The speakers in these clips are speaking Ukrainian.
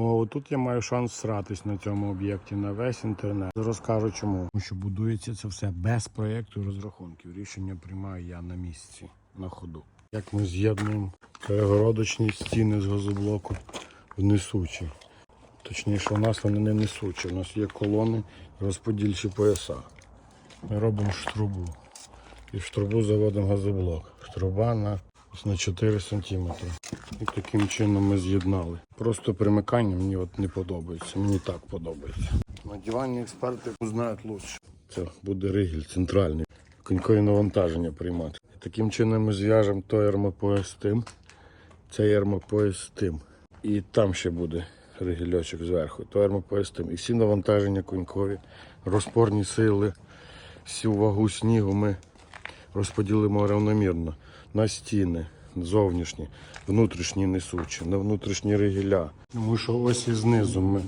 О, тут я маю шанс сратись на цьому об'єкті на весь інтернет. Розкажу чому. Тому що будується це все без проєкту розрахунків. Рішення приймаю я на місці, на ходу. Як ми з'єднуємо перегородочні стіни з газоблоку в несучі. Точніше, у нас вони не несучі. У нас є колони, розподільчі пояса. Ми робимо штрубу. І в штрубу заводимо газоблок. Штруба на, на 4 см. І таким чином ми з'єднали. Просто примикання мені от не подобається. Мені так подобається. Надівальні експерти знають лучше. Це буде ригіль центральний. Конькові навантаження приймати. І таким чином ми зв'яжемо той армопояс з тим, цей армопояс з тим. І там ще буде ригільочок зверху. То армопояс з тим. І всі навантаження конькові, розпорні сили, всю вагу снігу ми розподілимо рівномірно на стіни зовнішні, внутрішні несучі, на внутрішні ригіля. Тому що ось і знизу ми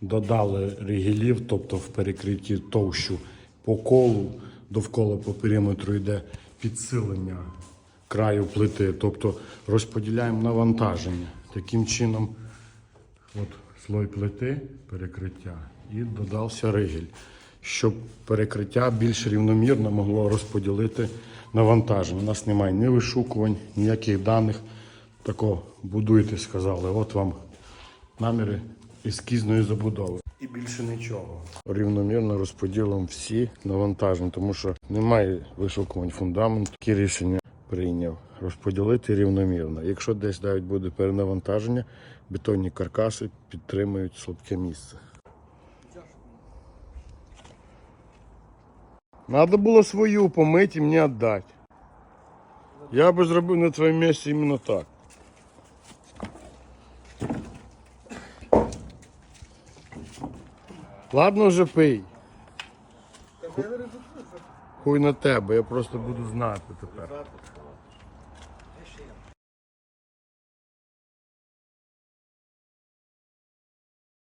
додали ригілів, тобто в перекритті товщу по колу, довкола по периметру йде підсилення краю плити, тобто розподіляємо навантаження. Таким чином, от слой плити, перекриття, і додався ригель, щоб перекриття більш рівномірно могло розподілити навантаження. У нас немає ні вишукувань, ніяких даних. Тако будуйте, сказали. От вам наміри ескізної забудови. І більше нічого. Рівномірно розподілимо всі навантаження, тому що немає вишукувань фундаменту. Такі рішення прийняв. Розподілити рівномірно. Якщо десь навіть буде перенавантаження, бетонні каркаси підтримують слабке місце. Надо було свою помить і мені віддати. Я би зробив на твоєму місці іменно так. Ладно вже пий. Хуй на тебе, я просто буду знати тепер.